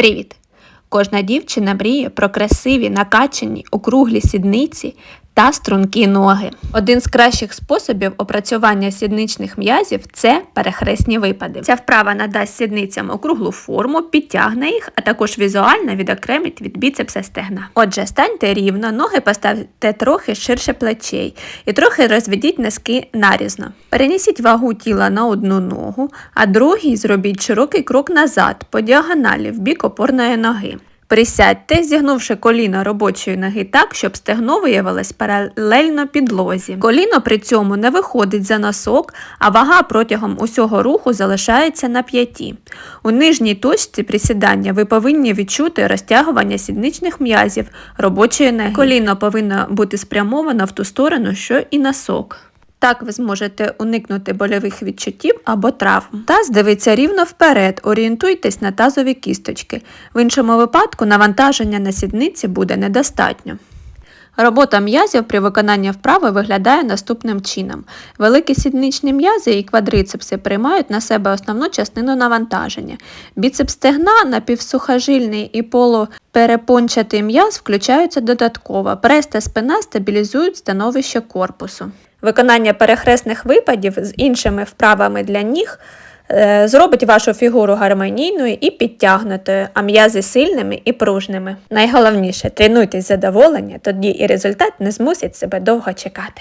Привіт! Кожна дівчина мріє про красиві, накачані, округлі сідниці та стрункі ноги. Один з кращих способів опрацювання сідничних м'язів це перехресні випади. Ця вправа надасть сідницям округлу форму, підтягне їх, а також візуально відокремить від біцепса стегна. Отже, станьте рівно, ноги поставте трохи ширше плечей і трохи розведіть носки нарізно. Перенесіть вагу тіла на одну ногу, а другий зробіть широкий крок назад по діагоналі в бік опорної ноги. Присядьте, зігнувши коліно робочої ноги так, щоб стегно виявилось паралельно підлозі. Коліно при цьому не виходить за носок, а вага протягом усього руху залишається на п'яті. У нижній точці присідання ви повинні відчути розтягування сідничних м'язів робочої ноги. Коліно повинно бути спрямовано в ту сторону, що і носок. Так ви зможете уникнути больових відчуттів або травм. Таз дивиться рівно вперед, орієнтуйтесь на тазові кісточки. В іншому випадку навантаження на сідниці буде недостатньо. Робота м'язів при виконанні вправи виглядає наступним чином. Великі сідничні м'язи і квадрицепси приймають на себе основну частину навантаження. Біцепс стегна, напівсухожильний і полуперепончатий м'яз включаються додатково. Прес та спина стабілізують становище корпусу. Виконання перехресних випадів з іншими вправами для ніг зробить вашу фігуру гармонійною і підтягнутою, а м'язи сильними і пружними. Найголовніше тренуйтесь задоволення, тоді і результат не змусить себе довго чекати.